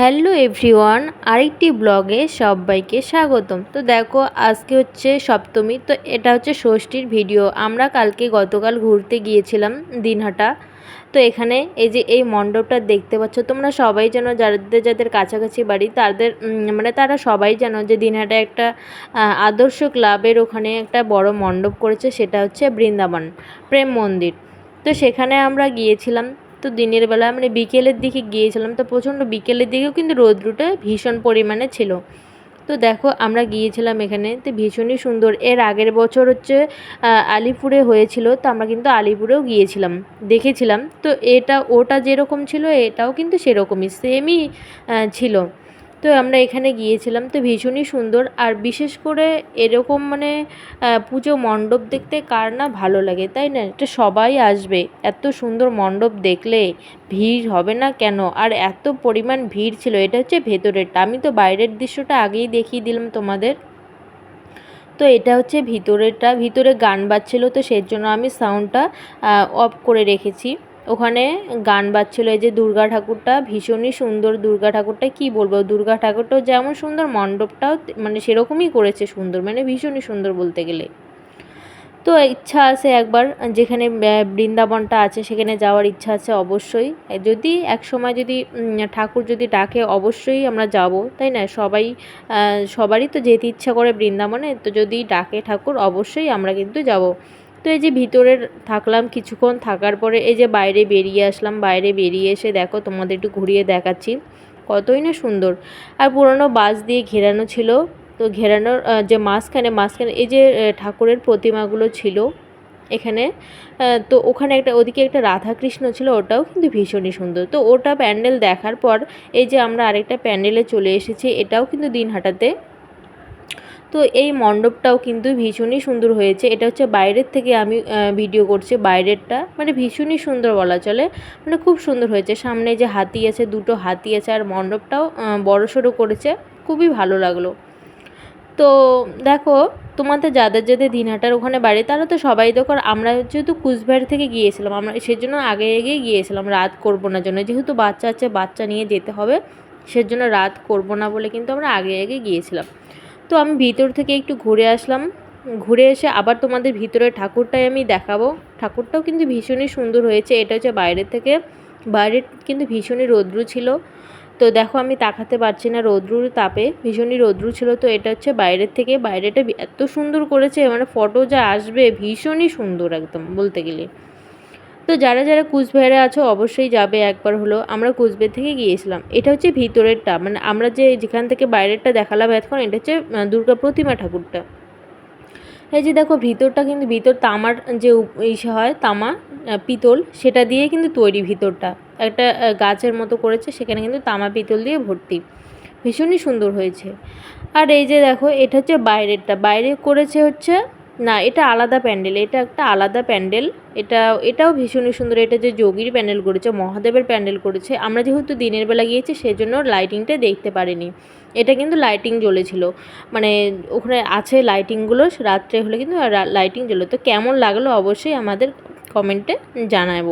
Hello everyone, আরেকটি ব্লগে সবাইকে স্বাগতম। তো দেখো, আজকে হচ্ছে সপ্তমী, তো এটা হচ্ছে ষষ্ঠীর ভিডিও। আমরা কালকে গতকাল ঘুরতে গিয়েছিলাম দিনহাটা। তো এখানে এই যে এই মণ্ডপটা দেখতে পাচ্ছ, তোমরা সবাই যেন যাদের যাদের কাছাকাছি বাড়ি, তাদের মানে তারা সবাই জানো যে দিনহাটা একটা আদর্শ ক্লাবের ওখানে একটা বড় মণ্ডপ করেছে, সেটা হচ্ছে বৃন্দাবন, প্রেম মন্দির। তো সেখানে আমরা গিয়েছিলাম। তো দিনের বেলা মানে বিকেলের দিকে গিয়েছিলাম, তো প্রচণ্ড বিকেলের দিকেও কিন্তু রৌদ্রটা ভীষণ পরিমাণে ছিল। তো দেখো, আমরা গিয়েছিলাম এখানে, তো ভীষণই সুন্দর। এর আগের বছর হচ্ছে আলিপুরে হয়েছিল, তো আমরা কিন্তু আলিপুরেও গিয়েছিলাম, দেখেছিলাম। তো এটা, ওটা যেরকম ছিল, এটাও কিন্তু সেরকমই সেমই ছিল। তো আমরা এখানে গিয়েছিলাম। তো ভীষণই সুন্দর। আর বিশেষ করে এরকম মানে পুজো মণ্ডপ দেখতে কার না ভালো লাগে, তাই না? এটা সবাই আসবে। এত সুন্দর মণ্ডপ দেখলে ভিড় হবে না কেন? আর এত পরিমাণ ভিড় ছিল, এটা হচ্ছে ভেতরেরটা। আমি তো বাইরের দৃশ্যটা আগেই দেখিয়ে দিলাম তোমাদের। তো এটা হচ্ছে ভিতরেরটা। ভিতরে গান বাজছিল, তো সেই জন্য আমি সাউন্ডটা অফ করে রেখেছি। ওখানে গান বাজছিলো, এই যে দুর্গা ঠাকুরটা, ভীষণই সুন্দর দুর্গা ঠাকুরটা, কি বলব? দুর্গা ঠাকুরটাও যেমন সুন্দর, মণ্ডপটাও মানে সেরকমই করেছে সুন্দর মানে ভীষণই সুন্দর বলতে গেলে। তো ইচ্ছা আছে একবার, যেখানে বৃন্দাবনটা আছে, সেখানে যাওয়ার ইচ্ছা আছে অবশ্যই। যদি এক সময় যদি ঠাকুর যদি ডাকে, অবশ্যই আমরা যাব, তাই না? সবাই সবারই তো যেতে ইচ্ছা করে বৃন্দাবনে, তো যদি ডাকে ঠাকুর, অবশ্যই আমরা কিন্তু যাব। তো এই যে ভিতরে থাকলাম, কিছুক্ষণ থাকার পরে এই যে বাইরে বেরিয়ে আসলাম, বাইরে বেরিয়ে এসে দেখো তোমাদের একটু ঘুরিয়ে দেখাচ্ছি। কতই না সুন্দর। আর পুরনো বাস দিয়ে ঘেরানো ছিল, তো ঘেরানোর যে মাঝখানে মাঝখানে এই যে ঠাকুরের প্রতিমাগুলো ছিল এখানে তো ওখানে একটা, ওদিকে একটা রাধাকৃষ্ণ ছিল, ওটাও কিন্তু ভীষণই সুন্দর। তো ওটা প্যান্ডেল দেখার পর এই যে আমরা আরেকটা প্যান্ডেলে চলে এসেছি, এটাও কিন্তু দিনহাটাতে। তো এই মণ্ডপটাও কিন্তু ভীষণই সুন্দর হয়েছে। এটা হচ্ছে বাইরের থেকে আমি ভিডিও করছি, বাইরেরটা। মানে ভীষণই সুন্দর বলা চলে। মানে খুব সুন্দর হয়েছে। সামনে যে হাতি আছে, দুটো হাতি আছে, আর মণ্ডপটাও বড় সড়ো করেছে। খুবই ভালো লাগল। তো দেখো, তোমাদের যাদের যাদের দিনহাটার ওখানে বাড়ি, তারা তো সবাই তো আমরা যেহেতু কুচবিহার থেকে গিয়েছিলাম, আমরা সেজন্য আগে আগেই গিয়েছিলাম, রাত করব না জন্য। যেহেতু বাচ্চা আছে, বাচ্চা নিয়ে যেতে হবে, সেজন্য রাত করব না বলে কিন্তু আমরা আগে আগে গিয়েছিলাম। তো আমি ভিতর থেকে একটু ঘুরে আসলাম। ঘুরে এসে আবার তোমাদের ভিতরে ঠাকুরটাই আমি দেখাবো। ঠাকুরটাও কিন্তু ভীষণই সুন্দর হয়েছে। এটা হচ্ছে বাইরের থেকে। বাইরের কিন্তু ভীষণই রৌদ্র ছিল। তো দেখো আমি তাকাতে পারছি না রৌদ্রুর তাপে। ভীষণই রৌদ্রু ছিল। তো এটা হচ্ছে বাইরের থেকে। বাইরেটা এত সুন্দর করেছে। মানে ফটো যা আসবে ভীষণই সুন্দর একদম বলতে গেলে। তো যারা যারা কুচবিহারে আছো অবশ্যই যাবে একবার হলো আমরা কুচবিহার থেকে গিয়েছিলাম। এটা হচ্ছে ভিতরেরটা। মানে আমরা যে যেখান থেকে বাইরেরটা দেখালাম এখন এটা হচ্ছে দুর্গা প্রতিমা ঠাকুরটা। এই যে দেখো, ভিতরটা কিন্তু ভিতর তামার যে ইসে হয়, তামা পিতল, সেটা দিয়ে কিন্তু তৈরি ভিতরটা। একটা গাছের মতো করেছে, সেখানে কিন্তু তামা, পিতল দিয়ে ভর্তি। ভীষণই সুন্দর হয়েছে। আর এই যে দেখো, এটা হচ্ছে বাইরেরটা। বাইরে করেছে হচ্ছে না, এটা আলাদা প্যান্ডেল, এটা একটা আলাদা প্যান্ডেল। এটা, এটাও ভীষণই সুন্দর, এটা যে যোগীর প্যান্ডেল করেছে, মহাদেবের প্যান্ডেল করেছে, আমরা যেহেতু দিনের বেলা গিয়েছি, সেজন্য লাইটিংটা দেখতে পারিনি। এটা কিন্তু লাইটিং জ্বলেছিল মানে ওখানে আছে লাইটিংগুলো রাত্রে হলে কিন্তু লাইটিং জ্বলে। তো কেমন লাগল অবশ্যই আমাদের কমেন্টে জানাব